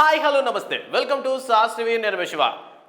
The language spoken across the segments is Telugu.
హాయ్ హలో నమస్తే. వెల్కమ్ టు శాస్త్రవి నిర్మశివ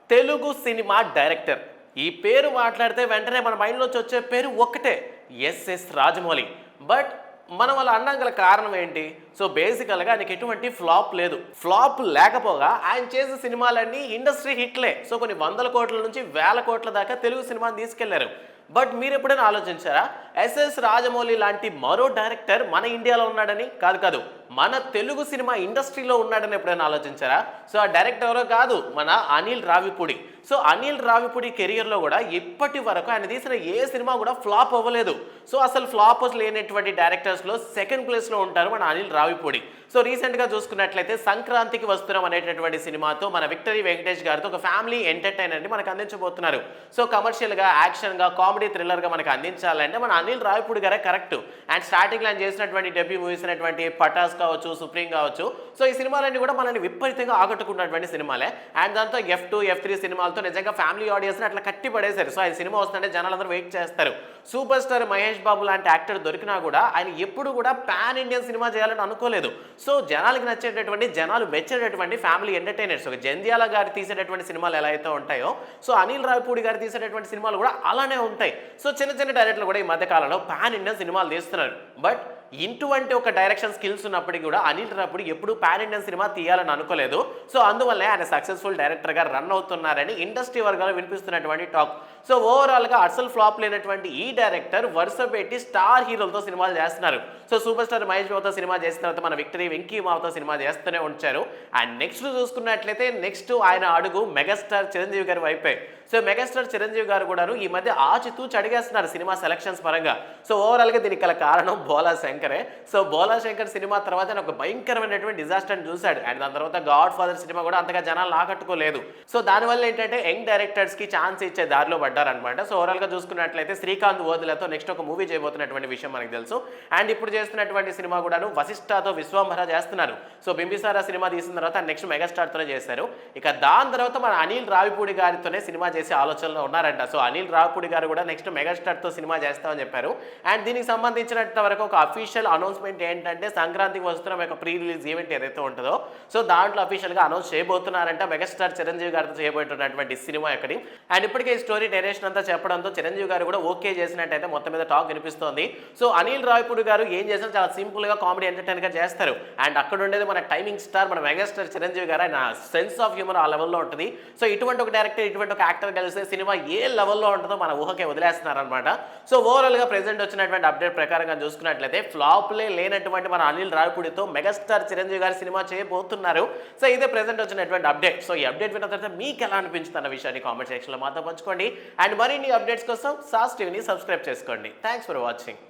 తెలుగు సినిమా డైరెక్టర్. ఈ పేరు మాట్లాడితే వెంటనే మన మైండ్లోకి వచ్చే పేరు ఒక్కటే ఎస్ఎస్ రాజమౌళి. బట్ మనం అలా అన్నాం గల కారణం ఏంటి? సో బేసికల్గా ఆయనకి ఎటువంటి ఫ్లాప్ లేదు. ఫ్లాప్ లేకపోగా ఆయన చేసే సినిమాలన్నీ ఇండస్ట్రీ హిట్లే. సో కొన్ని వందల కోట్ల నుంచి వేల కోట్ల దాకా తెలుగు సినిమాని తీసుకెళ్ళారు. బట్ మీరు ఎప్పుడైనా ఆలోచించారా ఎస్ఎస్ రాజమౌళి లాంటి మరో డైరెక్టర్ మన ఇండియాలో ఉన్నాడని? కాదు కాదు. మన తెలుగు సినిమా ఇండస్ట్రీలో ఉన్నాడని ఎప్పుడైనా ఆలోచించారా? సో ఆ డైరెక్టర్ ఎవరో కాదు మన అనిల్ రావిపూడి. సో అనిల్ రావిపూడి కెరియర్లో కూడా ఇప్పటి వరకు ఆయన తీసిన ఏ సినిమా కూడా ఫ్లాప్ అవ్వలేదు. సో అసలు ఫ్లాప్ లేనటువంటి డైరెక్టర్స్లో సెకండ్ ప్లేస్లో ఉంటారు మన అనిల్ రావిపూడి. సో రీసెంట్గా చూసుకున్నట్లయితే సంక్రాంతికి వస్తున్నాం అనేటటువంటి సినిమాతో మన విక్టరీ వెంకటేష్ గారితో ఒక ఫ్యామిలీ ఎంటర్టైనర్ని మనకు అందించబోతున్నారు. సో కమర్షియల్గా యాక్షన్గా కామెడీ థ్రిల్లర్గా మనకు అందించాలంటే మన అనిల్ రావిపూడి గారే కరెక్ట్. అండ్ స్టార్టింగ్లో ఆయన చేసినటువంటి డెబ్యూ మూవీస్ అనేటువంటి పటాస్ కావచ్చు సుప్రీం కావచ్చు. సో ఈ సినిమాలన్నీ కూడా మనల్ని విపరీతంగా ఆకట్టుకున్నటువంటి సినిమాలే. అండ్ దాంతో ఎఫ్ టూ ఎఫ్ త్రీ సినిమాలతో నిజంగా ఫ్యామిలీ ఆడియన్స్ని అట్లా కట్టి పడేశారు. సో ఆయన సినిమా వస్తుంటే జనాలందరూ వెయిట్ చేస్తారు. సూపర్ స్టార్ మహేష్ బాబు లాంటి యాక్టర్ దొరికినా కూడా ఆయన ఎప్పుడు కూడా పాన్ ఇండియన్ సినిమా చేయాలని అనుకోలేదు. సో జనాలకి నచ్చేటటువంటి జనాలు మెచ్చేటటువంటి ఫ్యామిలీ ఎంటర్టైనర్స్ ఒక జంధ్యాల గారు తీసేటటువంటి సినిమాలు ఎలా అయితే ఉంటాయో సో అనిల్ రావిపూడి గారు తీసేటటువంటి సినిమాలు కూడా అలానే ఉంటాయి. సో చిన్న చిన్న డైరెక్టర్లు కూడా ఈ మధ్యకాలంలో పాన్ ఇండియన్ సినిమాలు తీస్తున్నారు. బట్ ఇటువంటి ఒక డైరెక్షన్ స్కిల్స్ ఉన్నప్పటికీ కూడా అనిల్ రాపుడు ఎప్పుడు పాన్ ఇండియన్ సినిమా తీయాలని అనుకోలేదు. సో అందువల్లే ఆయన సక్సెస్ఫుల్ డైరెక్టర్గా రన్ అవుతున్నారని ఇండస్ట్రీ వర్గాలు వినిపిస్తున్నటువంటి టాక్ సో ఓవరాల్గా అసలు ఫ్లాప్ లేనటువంటి ఈ డైరెక్టర్ వరుస పెట్టి స్టార్ హీరోలతో సినిమాలు చేస్తున్నారు. సో సూపర్ స్టార్ మహేష్ బాబుతో సినిమా చేసిన తర్వాత మన విక్టరీ వెంకీ మావతో సినిమా చేస్తూనే ఉంచారు. అండ్ నెక్స్ట్ చూసుకున్నట్లయితే నెక్స్ట్ ఆయన అడుగు మెగాస్టార్ చిరంజీవి గారి వైపే. సో మెగాస్టార్ చిరంజీవి గారు కూడాను ఈ మధ్య ఆచితూచి అడిగేస్తున్నారు సినిమా సెలక్షన్స్ పరంగా. సో ఓవరాల్గా దీనికి గల కారణం బోలా శంకర్. సో బోలా శంకర్ సినిమా తర్వాత ఒక భయంకరమైనటువంటి డిజాస్టర్ని చూశాడు. అండ్ దాని తర్వాత గాడ్ ఫాదర్ సినిమా కూడా అంతగా జనాలు ఆకట్టుకోలేదు సో దానివల్ల ఏంటంటే యంగ్ డైరెక్టర్స్కి ఛాన్స్ ఇచ్చే దారిలో పడ్డారనమాట సో ఓవరాల్గా చూసుకున్నట్లయితే శ్రీకాంత్ ఓదులతో నెక్స్ట్ ఒక మూవీ చేయబోతున్నటువంటి విషయం మనకు తెలుసు. అండ్ ఇప్పుడు చేస్తున్నటువంటి సినిమా కూడాను వశిష్ఠతో విశ్వంభర చేస్తున్నారు. సో బింబిసారా సినిమా తీసిన తర్వాత నెక్స్ట్ మెగాస్టార్తోనే చేశారు. ఇక దాని తర్వాత మన అనిల్ రావిపూడి గారితోనే సినిమా చేసే ఆలోచనలో ఉన్నారంట. సో అనిల్ రావిపూడి గారు కూడా నెక్స్ట్ మెగాస్టార్తో సినిమా చేస్తామని చెప్పారు. అండ్ దీనికి సంబంధించినంత వరకు ఒక అఫీషియల్ అనౌన్స్మెంట్ ఏంటంటే సంక్రాంతికి వస్తున్న యొక్క ప్రీ రిలీజ్ ఈవెంట్ ఏదైతే ఉంటుందో సో దాంట్లో అఫీషియల్గా అనౌన్స్ చేయబోతున్నారంట మెగాస్టార్ చిరంజీవి గారితో చేయబోతున్నటువంటి సినిమా ఒకటి. అండ్ ఇప్పటికే ఈ స్టోరీ డైరెక్షన్ అంతా చెప్పడంతో చిరంజీవి గారు కూడా ఓకే చేసినట్టయితే మొత్తం మీద టాక్ వినిపిస్తోంది. సో అనిల్ రాయపూడి గారు ఏం చేసినా చాలా సింపుల్గా కామెడీ ఎంటర్టైన్గా చేస్తారు. అండ్ అక్కడ ఉండేది మన టైమింగ్ స్టార్ మన మెగాస్టార్ చిరంజీవి గారు ఆయన సెన్స్ ఆఫ్ హ్యూమర్ ఆ లెవెల్లో ఉంటుంది. సో ఇటువంటి ఒక డైరెక్టర్ ఇటువంటి ఒక యాక్టర్ కలిస్తే సినిమా ఏ లెవెల్లో ఉంటుందో మన ఊహకే వదిలేస్తున్నారు అనమాట సో ఓవరాల్గా ప్రెజెంట్ వచ్చినటువంటి అప్డేట్ ప్రకారంగా చూసుకున్నట్లయితే ఫ్లాప్లే లేనటువంటి మన అనిల్ రావిపూడితో మెగాస్టార్ చిరంజీవి గారి సినిమా చేయబోతున్నారు. సో ఇదే ప్రజెంట్ వచ్చినటువంటి అప్డేట్ సో ఈ అప్డేట్ విన్న తర్వాత మీకు ఎలా అనిపించింది అన్న విషయాన్ని కామెంట్ సెక్షన్లో మాతో పంచుకోండి. అండ్ మరిన్ని అప్డేట్స్ కోసం సాస్ టీవీని సబ్స్క్రైబ్ చేసుకోండి. Thanks for watching